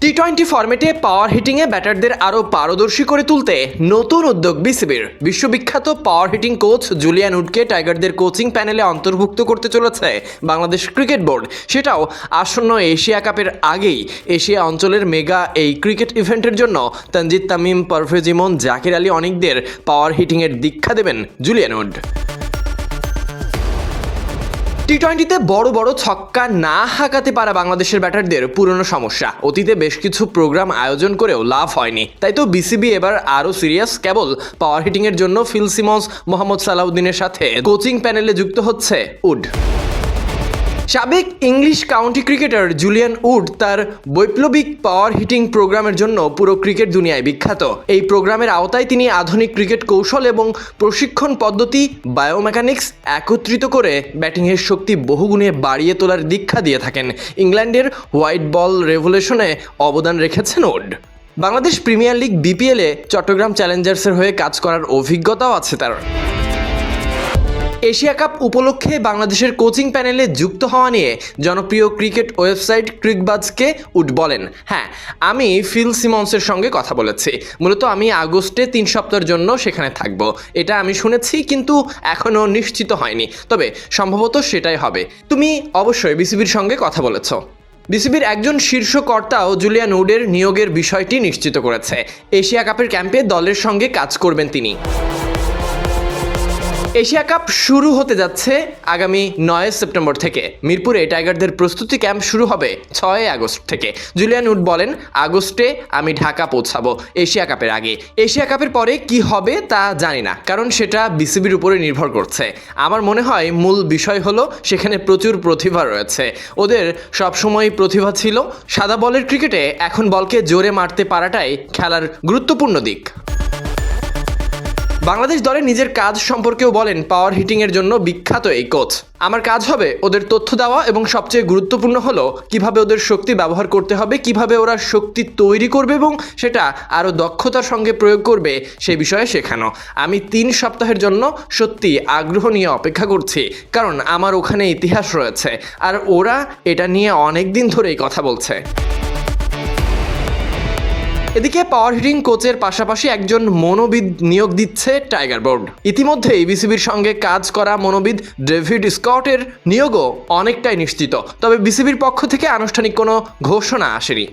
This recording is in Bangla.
টি টোয়েন্টি ফর্মেটে পাওয়ার হিটিংয়ে ব্যাটারদের আরও পারদর্শী করে তুলতে নতুন উদ্যোগ বিসিবির বিশ্ববিখ্যাত পাওয়ার হিটিং কোচ জুলিয়ান উডকে টাইগারদের কোচিং প্যানেলে অন্তর্ভুক্ত করতে চলেছে বাংলাদেশ ক্রিকেট বোর্ড সেটাও আসন্ন এশিয়া কাপের আগেই এশিয়া অঞ্চলের মেগা এই ক্রিকেট ইভেন্টের জন্য তানজিদ তামিম, পারভেজ ইমন, জাকির আলী অনেকদের পাওয়ার হিটিংয়ের দীক্ষা দেবেন জুলিয়ান উড টি টোয়েন্টিতে বড় বড় ছক্কা না হাঁকাতে পারা বাংলাদেশের ব্যাটারদের পুরনো সমস্যা। অতীতে বেশ কিছু প্রোগ্রাম আয়োজন করেও লাভ হয়নি। তাই তো বিসিবি এবার আরও সিরিয়াস কেবল পাওয়ার হিটিংয়ের জন্য ফিল মোহাম্মদ সালাউদ্দিনের সাথে কোচিং প্যানেলে যুক্ত হচ্ছে উড। সাবেক English county cricketer Julian Wood তার বৈপ্লবিক পাওয়ার হিটিং প্রোগ্রামের জন্য পুরো ক্রিকেট দুনিয়ায় বিখ্যাত। এই প্রোগ্রামের আওতায় তিনি আধুনিক ক্রিকেট কৌশল এবং প্রশিক্ষণ পদ্ধতি বায়োমেকানিক্স একত্রিত করে ব্যাটিংয়ের শক্তি বহুগুণে বাড়িয়ে তোলার দীক্ষা দিয়ে থাকেন। ইংল্যান্ডের হোয়াইট বল রেভলিউশনে অবদান রেখেছেন উড। বাংলাদেশ প্রিমিয়ার লিগ বিপিএলে চট্টগ্রাম চ্যালেঞ্জার্সের হয়ে কাজ করার অভিজ্ঞতাও আছে তার। এশিয়া কাপ উপলক্ষে বাংলাদেশের কোচিং প্যানেলে যুক্ত হওয়া নিয়ে জনপ্রিয় ক্রিকেট ওয়েবসাইট ক্রিকবাজকে উড বলেন। হ্যাঁ আমি ফিল সিমন্সের সঙ্গে কথা বলেছি। মূলত আমি আগস্টে তিন সপ্তাহের জন্য সেখানে থাকব। এটা আমি শুনেছি, কিন্তু এখনও নিশ্চিত হয়নি। তবে সম্ভবত সেটাই হবে। তুমি অবশ্যই বিসিবির সঙ্গে কথা বলেছ। বিসিবির একজন শীর্ষ কর্তাও জুলিয়ান উডের নিয়োগের বিষয়টি নিশ্চিত করেছে। এশিয়া কাপের ক্যাম্পে দলের সঙ্গে কাজ করবেন তিনি। এশিয়া কাপ শুরু হতে যাচ্ছে আগামী নয় সেপ্টেম্বর থেকে। মিরপুরে টাইগারদের প্রস্তুতি ক্যাম্প শুরু হবে ছয় আগস্ট থেকে। জুলিয়ান উড বলেন, আগস্টে আমি ঢাকা পৌঁছাবো এশিয়া কাপের আগে। এশিয়া কাপের পরে কি হবে তা জানি না, কারণ সেটা বিসিবির উপরে নির্ভর করছে। আমার মনে হয় মূল বিষয় হলো, সেখানে প্রচুর প্রতিভা রয়েছে। ওদের সবসময় প্রতিভা ছিল। সাদা বলের ক্রিকেটে এখন বলকে জোরে মারতে পারাটাই খেলার গুরুত্বপূর্ণ দিক। বাংলাদেশ দলের নিজের কাজ সম্পর্কেও বলেন পাওয়ার হিটিং এর জন্য বিখ্যাত এই কোচ আমার কাজ হবে ওদের তথ্য দেওয়া এবং সবচেয়ে গুরুত্বপূর্ণ হলো কীভাবে ওদের শক্তি ব্যবহার করতে হবে, কীভাবে ওরা শক্তি তৈরি করবে এবং সেটা আরও দক্ষতার সঙ্গে প্রয়োগ করবে সে বিষয়ে শেখানো। আমি তিন সপ্তাহের জন্য সত্যি আগ্রহ নিয়ে অপেক্ষা করছি, কারণ আমার ওখানে ইতিহাস রয়েছে। আর ওরা এটা নিয়ে অনেক দিন ধরেই কথা বলছে। এদিকে পাওয়ার হিটিং কোচের পাশাপাশি একজন মনোবিদ নিয়োগ দিচ্ছে টাইগার বোর্ড ইতিমধ্যেই বিসিবির সঙ্গে কাজ করা মনোবিদ ডেভিড স্কটের নিয়োগও অনেকটাই নিশ্চিত। তবে বিসিবির পক্ষ থেকে আনুষ্ঠানিক কোনো ঘোষণা আসেনি।